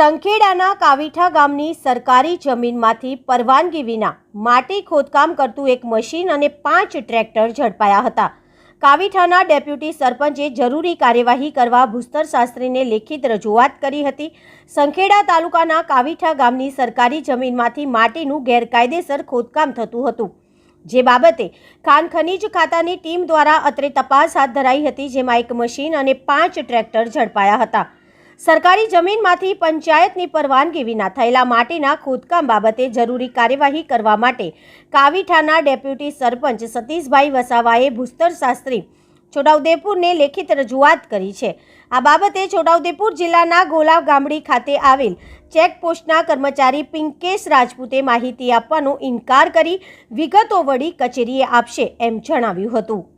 સંખેડાના કાવીઠા ગામની સરકારી જમીનમાંથી પરવાનગી વિના માટી ખોદકામ કરતું એક મશીન અને પાંચ ટ્રેક્ટર ઝડપાયા હતા. કાવીઠાના ડેપ્યુટી સરપંચે જરૂરી કાર્યવાહી કરવા ભૂસ્તર શાસ્ત્રીને લેખિત રજૂઆત કરી હતી. સંખેડા તાલુકાના કાવીઠા ગામની સરકારી જમીનમાંથી માટીનું ગેરકાયદેસર ખોદકામ થતું હતું. જે બાબતે ખાન ખનીજ ખાતાની ટીમ દ્વારા અત્રે તપાસ હાથ ધરાઈ હતી, જેમાં એક મશીન અને પાંચ ટ્રેક્ટર ઝડપાયા હતા. સરકારી જમીનમાંથી પંચાયતની પરવાનગી વિના થયેલા માટીના ખોદકામ બાબતે જરૂરી કાર્યવાહી કરવા માટે કાવીઠાના ડેપ્યુટી સરપંચ સતીશભાઈ વસાવાએ ભૂસ્તર શાસ્ત્રી છોટાઉદેપુરને લેખિત રજૂઆત કરી છે. આ બાબતે છોટાઉદેપુર જિલ્લાના ગોલા ગામડી ખાતે આવેલ ચેકપોસ્ટના કર્મચારી પિંકેશ રાજપૂતે માહિતી આપવાનો ઇનકાર કરી વિગતો વળી કચેરીએ આપશે એમ જણાવ્યું હતું.